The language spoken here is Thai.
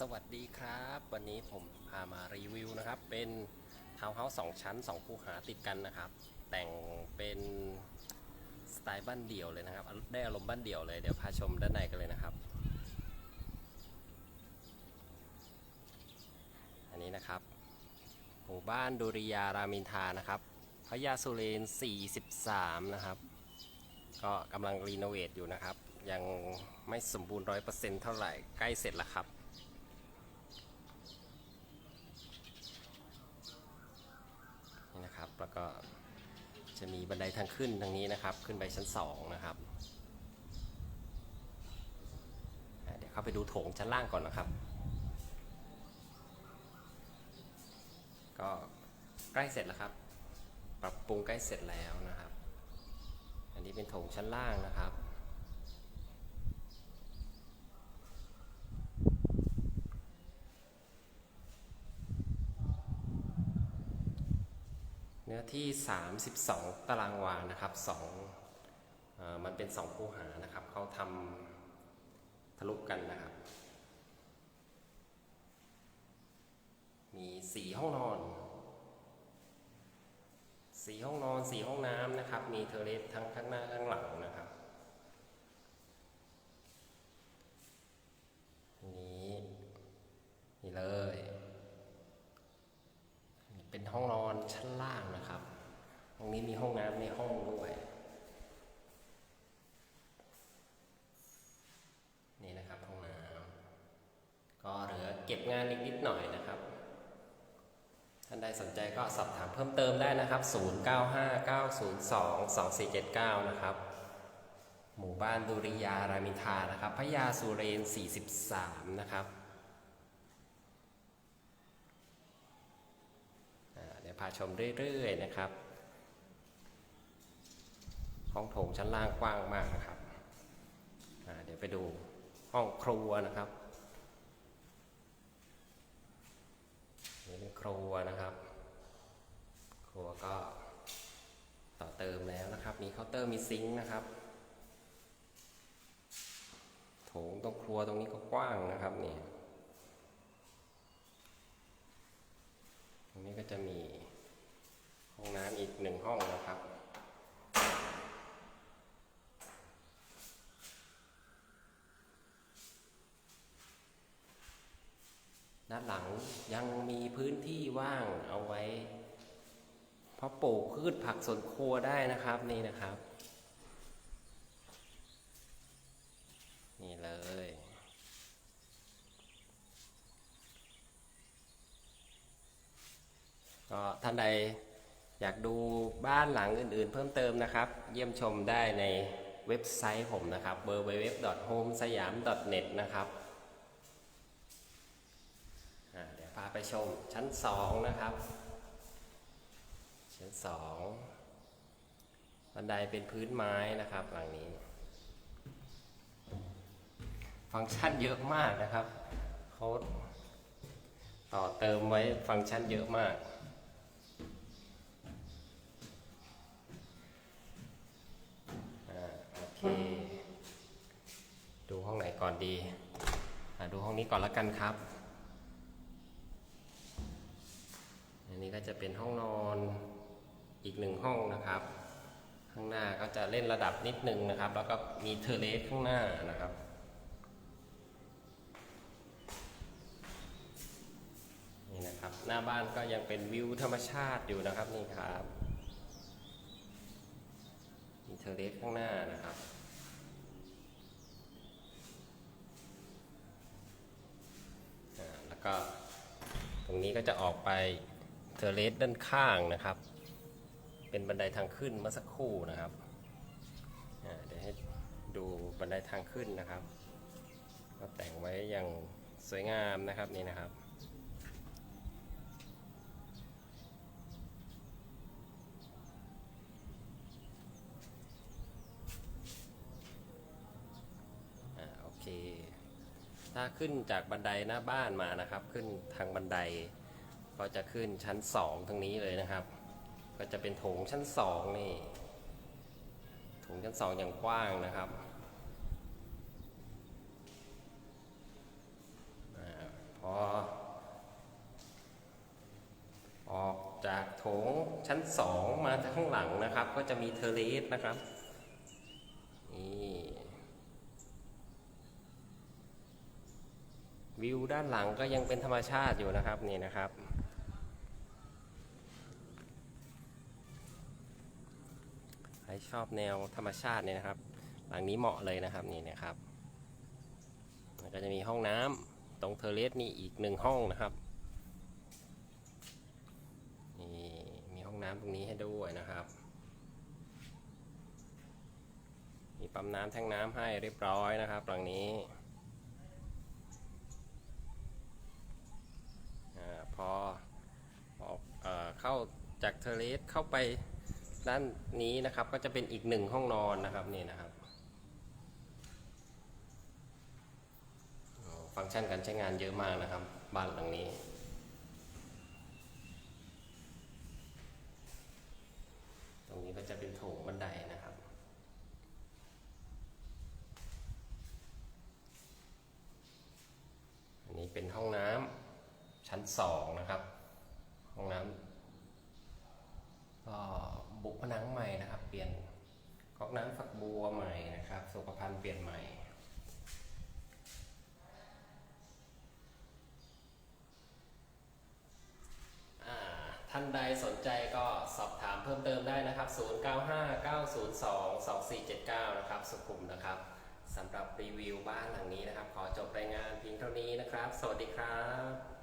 สวัสดีครับ วันนี้ผมพามารีวิวนะครับ เป็นทาวน์เฮาส์สองชั้นสองคูหาติดกันนะครับ แต่งเป็นสไตล์บ้านเดี่ยวเลยนะครับ ได้อารมณ์บ้านเดี่ยวเลย เดี๋ยวพาชมด้านในกันเลยนะครับ อันนี้นะครับ หมู่บ้านดุริยารามินทานะครับพระยาสุเรน 43 นะครับ ก็กำลังรีโนเวทอยู่นะครับ ยังไม่สมบูรณ์ร้อยเปอร์เซ็นต์เท่าไหร่ ใกล้เสร็จแล้วครับ นี่นะครับ แล้วก็ จะมีบันไดทางขึ้นทางนี้นะครับ ขึ้นไปชั้น2นะครับเดี๋ยวเข้าไปดูโถงชั้นล่างก่อนนะครับ ก็ใกล้เสร็จแล้วครับ ปรับปรุงใกล้เสร็จแล้วนะครับ อันนี้เป็นโถงชั้นล่างนะครับ นื้อที่ 32 ตารางวานะครับสองอมันเป็น 2 คูหานะครับ เขาทำทะลุกันนะครับ มี 4 ห้องนอนสี่ห้องนอนสี่ห้องน้ำนะครับ มีเทอเลสทั้งข้างหน้าข้างหลังนะครับอันนี้นี่เลย เป็น ห้องนอนชั้นล่างนะครับ ตรงนี้มีห้องน้ำในห้องด้วย นี่นะครับห้องน้ำก็เหลือเก็บงานอีกนิดหน่อยนะครับ ท่านใดสนใจก็สอบถามเพิ่มเติมได้นะครับ 0959022479 นะครับ หมู่บ้านดุริยารามินทานะครับพระยาสุเรน 43 นะครับอ่าเดี๋ยว พาชมเรื่อย ๆ นะครับ ห้องโถงชั้นล่างกว้างมากนะครับ เดี๋ยวไปดูห้องครัวนะครับนี่เป็นครัวนะครับ ครัวก็ต่อเติมแล้วนะครับ มีเคาน์เตอร์มีซิงค์นะครับโถงตรงครัวตรงนี้ก็กว้างนะครับนี่ตรงนี้ก็จะมี ห้องน้ำอีกหนึ่งห้องนะครับ ด้านหลังยังมีพื้นที่ว่างเอาไว้ เพราะปลูกพืชผักสวนครัวได้นะครับนี่นะครับ นี่เลยก็ท่านใด อยากดูบ้านหลังอื่นๆ เพิ่มเติมนะครับ เยี่ยมชมได้ในเว็บไซต์ผมนะครับ www.homesayam.net นะครับเดี๋ยวพาไปชมชั้นสองนะครับ ชั้นสองบันไดเป็นพื้นไม้นะครับหลังนี้ ฟังก์ชันเยอะมากนะครับเขาต่อเติมไว้ฟังก์ชันเยอะมาก อ่าโอเค ดูห้องไหน ก่อนดีดูห้องนี้ก่อนละกันครับ อันนี้ก็จะเป็นห้องนอนอีกหนึ่งห้องนะครับ ข้างหน้าก็จะเล่นระดับนิดนึงนะครับ แล้วก็มีเทเลสข้างหน้านะครับนี่นะครับ หน้าบ้านก็ยังเป็นวิวธรรมชาติอยู่นะครับนี่ครับ มีเทเลสข้างหน้านะครับ อ่าแล้วก็ต รงนี้ก็จะออกไปเทเลสด้านข้างนะครับ เป็นบันไดทางขึ้นเมื่อสักครู่นะครับเดี๋ยวให้ดูบันไดทางขึ้นนะครับ ก็แต่งไว้อย่างสวยงามนะครับนี่นะครับ ถ้าขึ้นจากบันไดหน้าบ้านมานะครับ ขึ้นทางบันได ก็จะขึ้นชั้นสองทางนี้เลยนะครับ ก็จะเป็นโถงชั้นสองนี่โถงชั้นสองอย่างกว้างนะครับพอออกจากโถงชั้นสองมาทางข้างหลังนะครับ ก็จะมีเทเลสนะครับนี่ วิวด้านหลังก็ยังเป็นธรรมชาติอยู่นะครับนี่นะครับ ใครชอบแนวธรรมชาติเนี่ยนะครับ หลังนี้เหมาะเลยนะครับนี่นะครับแล้วก็จะมีห้องน้ำตรงเทเลสนี่อีกหนึ่งห้องนะครับนี่มีห้องน้ำตรงนี้ให้ด้วยนะครับ มีปั๊มน้ำแท่งน้ำให้เรียบร้อยนะครับหลังนี้อาพอออกเออเข้า จากเทเลสเข้าไปด้านนี้นะครับ ก็จะเป็นอีกหนึ่งห้องนอนนะครับนี่นะครับฟังก์ชันการใช้งานเยอะมากนะครับ บ้านหลังนี้ ตรงนี้ก็จะเป็นโถงบันไดนะครับ อันนี้เป็นห้องน้ำชั้นสองนะครับ ห้องน้ำ ก็บุผนังใหม่นะครับ เปลี่ยนก๊อกน้ำฝักบัวใหม่นะครับสุขภัณฑ์เปลี่ยนใหม่ท่านใดสนใจก็สอบถามเพิ่มเติมได้นะครับ 0959022479 นะครับ สุขุมนะครับสำหรับรีวิวบ้านหลังนี้นะครับ ขอจบรายงานเพียงเท่านี้นะครับ สวัสดีครับ